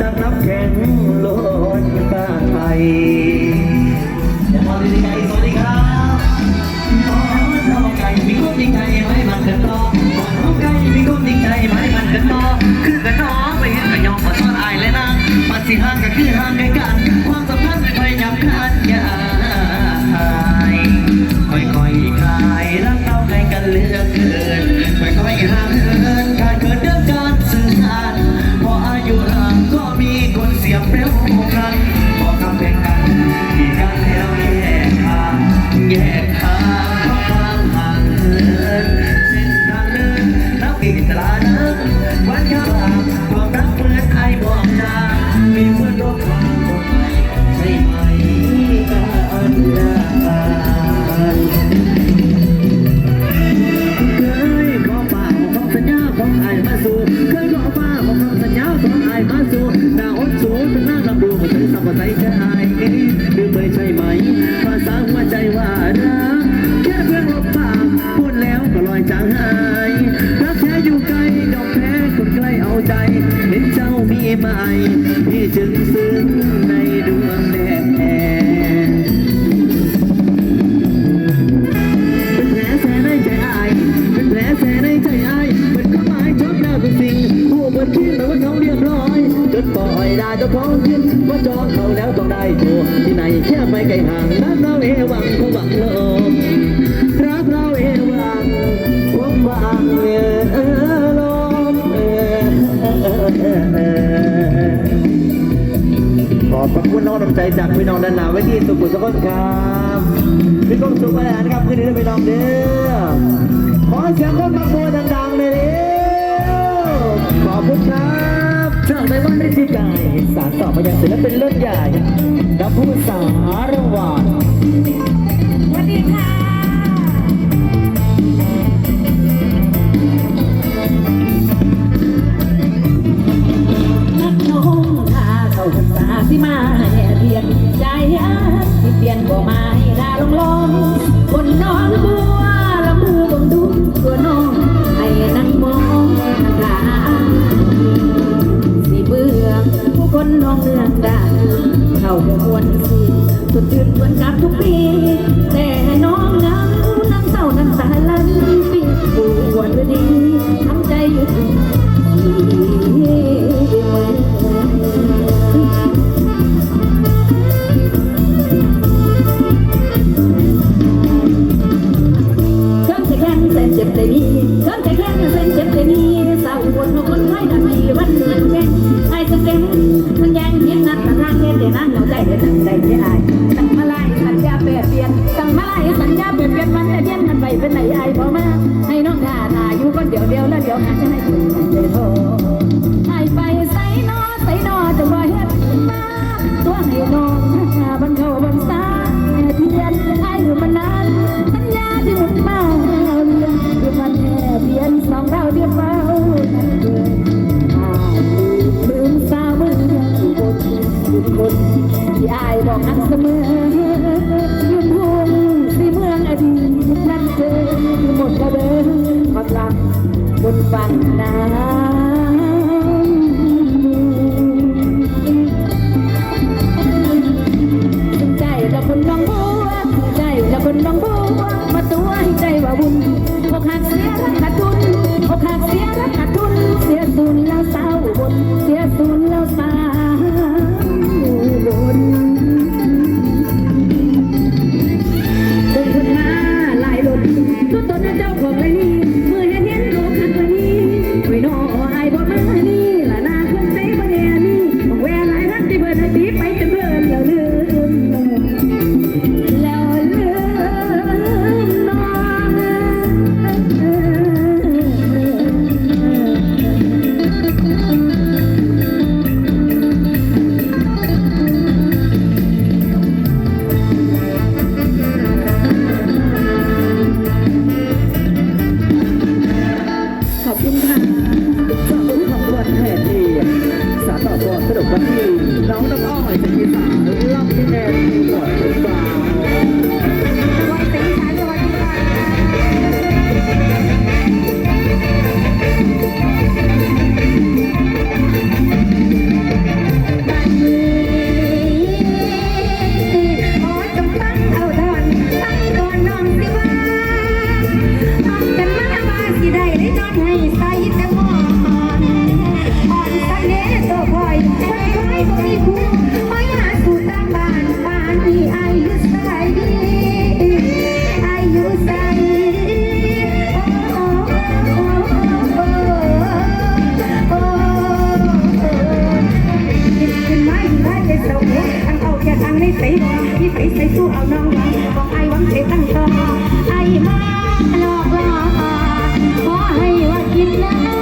tá na fé, né? พี่จึงซึ้งในดวงแดดแดดเป็นแผลแสนในใจอาย เป็นแผลแสนในใจอายเป็นข้าหมายชอบดาวเป็สิ่งผู้บนคิดแต่ว่าเขาเรียบร้อย จนปล่อยได้จะพ้องขึ้นว่าจองเขาแล้วต้องได้ตัวที่ไหนแค่ไม่ไกลห่างนั้นเราเอวังเขาหวังเลย ขอบพระคุณน้องน้ำใจจากพี่น้องด้านหน้าไว้ที่สุขุมสกุลครับพี่ก้องสุขมาแล้วครับคืนนี้พี่น้องเด้อขอเสียงคนมาโบดังๆเลยเด้ขอบคุณครับช่างในวันนี้ที่ใจสารต่อไปยังศิลปินเลิศใหญ่รับผู้สารวัตร ขึ้นเหมือนกับทุกปี แต่น้องนั้นนั่งเศร้านั่งสาลันปีปวดดีทำใจอยู่ทีเจ็บแต่นี้เกินแต่แค่เส้นเจ็บแต่นี้สาวปวดหัคนไข้ทำไมวันเดือนแค่ไอ้สเก็มมันยังเย็นนัดตะร่างเค่แต่นั่งเหงาใจแต่นั่งใจแต่ นักเสมอยืนหวงในเมืองอดีตนั้นเจอหมดระเบิดกำลังบนฝันนา you.